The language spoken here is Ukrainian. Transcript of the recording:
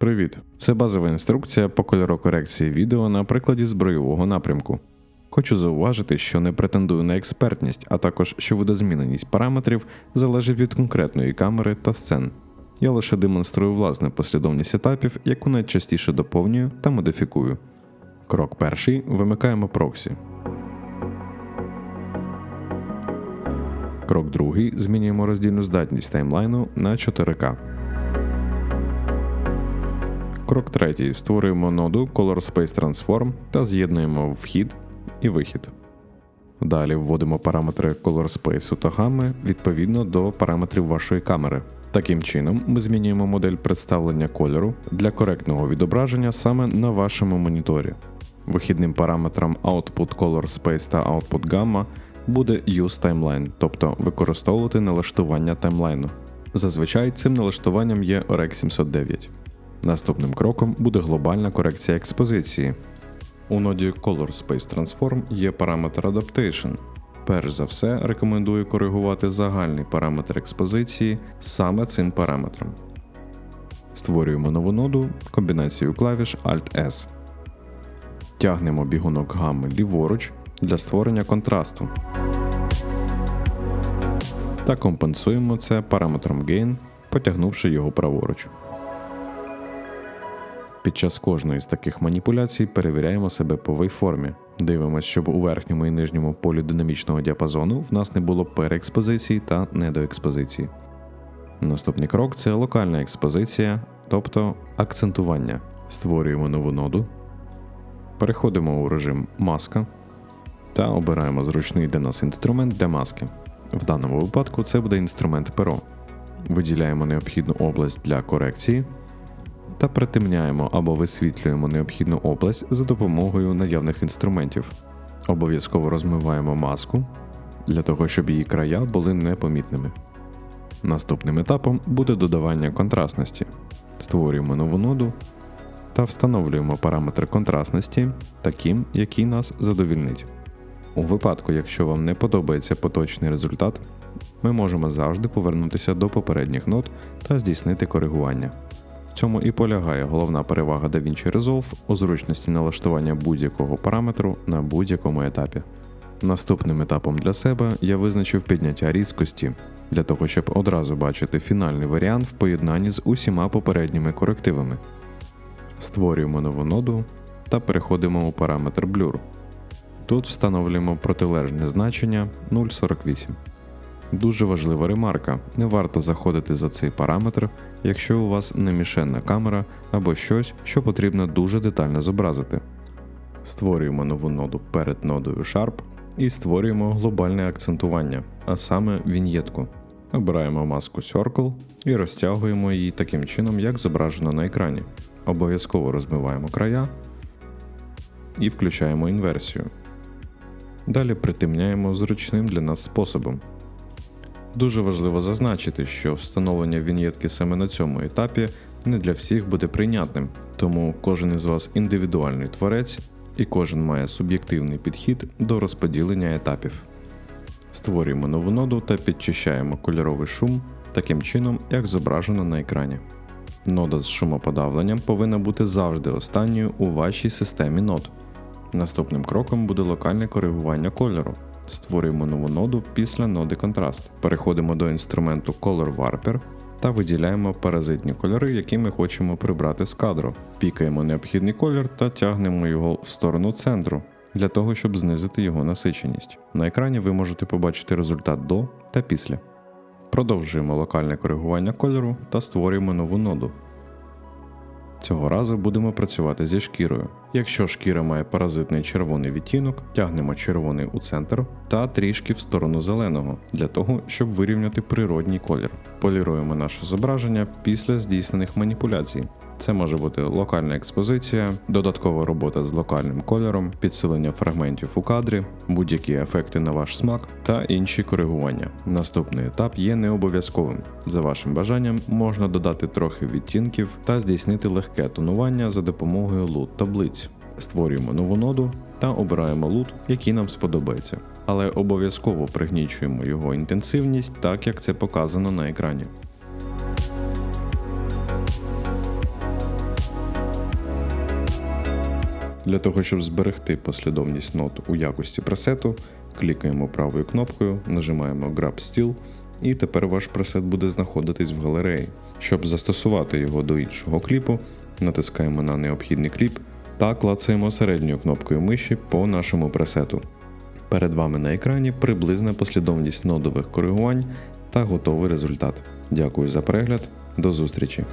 Привіт! Це базова інструкція по кольорокорекції відео на прикладі збройового напрямку. Хочу зауважити, що не претендую на експертність, а також що видозміненість параметрів залежить від конкретної камери та сцен. Я лише демонструю власне послідовність етапів, яку найчастіше доповнюю та модифікую. Крок перший вимикаємо проксі. Крок другий змінюємо роздільну здатність таймлайну на 4К. Крок третій. Створюємо ноду Color Space Transform та з'єднуємо вхід і вихід. Далі вводимо параметри Color Space та гами відповідно до параметрів вашої камери. Таким чином, ми змінюємо модель представлення кольору для коректного відображення саме на вашому моніторі. Вихідним параметром Output Color Space та Output Gamma буде Use Timeline, тобто використовувати налаштування таймлайну. Зазвичай цим налаштуванням є OREC 709. Наступним кроком буде глобальна корекція експозиції. У ноді Color Space Transform є параметр Adaptation. Перш за все, рекомендую коригувати загальний параметр експозиції саме цим параметром. Створюємо нову ноду комбінацією клавіш Alt-S. Тягнемо бігунок гами ліворуч для створення контрасту. Та компенсуємо це параметром Gain, потягнувши його праворуч. Під час кожної з таких маніпуляцій перевіряємо себе по вейформі. Дивимося, щоб у верхньому і нижньому полі динамічного діапазону в нас не було переекспозиції та недоекспозиції. Наступний крок це локальна експозиція, тобто акцентування. Створюємо нову ноду, переходимо у режим маска та обираємо зручний для нас інструмент для маски. В даному випадку це буде інструмент перо. Виділяємо необхідну область для корекції та притемняємо або висвітлюємо необхідну область за допомогою наявних інструментів. Обов'язково розмиваємо маску для того, щоб її края були непомітними. Наступним етапом буде додавання контрастності. Створюємо нову ноду та встановлюємо параметр контрастності таким, який нас задовільнить. У випадку, якщо вам не подобається поточний результат, ми можемо завжди повернутися до попередніх нот та здійснити коригування. В цьому і полягає головна перевага DaVinci Resolve у зручності налаштування будь-якого параметру на будь-якому етапі. Наступним етапом для себе я визначив підняття різкості для того, щоб одразу бачити фінальний варіант в поєднанні з усіма попередніми корективами. Створюємо нову ноду та переходимо у параметр Blur. Тут встановлюємо протилежне значення 0,48. Дуже важлива ремарка: не варто заходити за цей параметр, якщо у вас не мішенна камера або щось, що потрібно дуже детально зобразити. Створюємо нову ноду перед нодою Sharp і створюємо глобальне акцентування, а саме віньєтку. Обираємо маску Circle і розтягуємо її таким чином, як зображено на екрані. Обов'язково розмиваємо края і включаємо інверсію. Далі притемняємо зручним для нас способом. Дуже важливо зазначити, що встановлення віньєтки саме на цьому етапі не для всіх буде прийнятним, тому кожен із вас індивідуальний творець і кожен має суб'єктивний підхід до розподілення етапів. Створюємо нову ноду та підчищаємо кольоровий шум таким чином, як зображено на екрані. Нода з шумоподавленням повинна бути завжди останньою у вашій системі нод. Наступним кроком буде локальне коригування кольору. Створюємо нову ноду після ноди контраст. Переходимо до інструменту Color Warper та виділяємо паразитні кольори, які ми хочемо прибрати з кадру. Пікаємо необхідний колір та тягнемо його в сторону центру для того, щоб знизити його насиченість. На екрані ви можете побачити результат до та після. Продовжуємо локальне коригування кольору та створюємо нову ноду. Цього разу будемо працювати зі шкірою. Якщо шкіра має паразитний червоний відтінок, тягнемо червоний у центр та трішки в сторону зеленого для того, щоб вирівняти природній колір. Поліруємо наше зображення після здійснених маніпуляцій. Це може бути локальна експозиція, додаткова робота з локальним кольором, підсилення фрагментів у кадрі, будь-які ефекти на ваш смак та інші коригування. Наступний етап є не обов'язковим. За вашим бажанням можна додати трохи відтінків та здійснити легке тонування за допомогою лут таблиць. Створюємо нову ноду та обираємо лут, який нам сподобається, але обов'язково пригнічуємо його інтенсивність, так як це показано на екрані. Для того, щоб зберегти послідовність нот у якості пресету, клікаємо правою кнопкою, нажимаємо Grab Still, і тепер ваш пресет буде знаходитись в галереї. Щоб застосувати його до іншого кліпу, натискаємо на необхідний кліп та клацаємо середньою кнопкою миші по нашому пресету. Перед вами на екрані приблизна послідовність нодових коригувань та готовий результат. Дякую за перегляд, до зустрічі!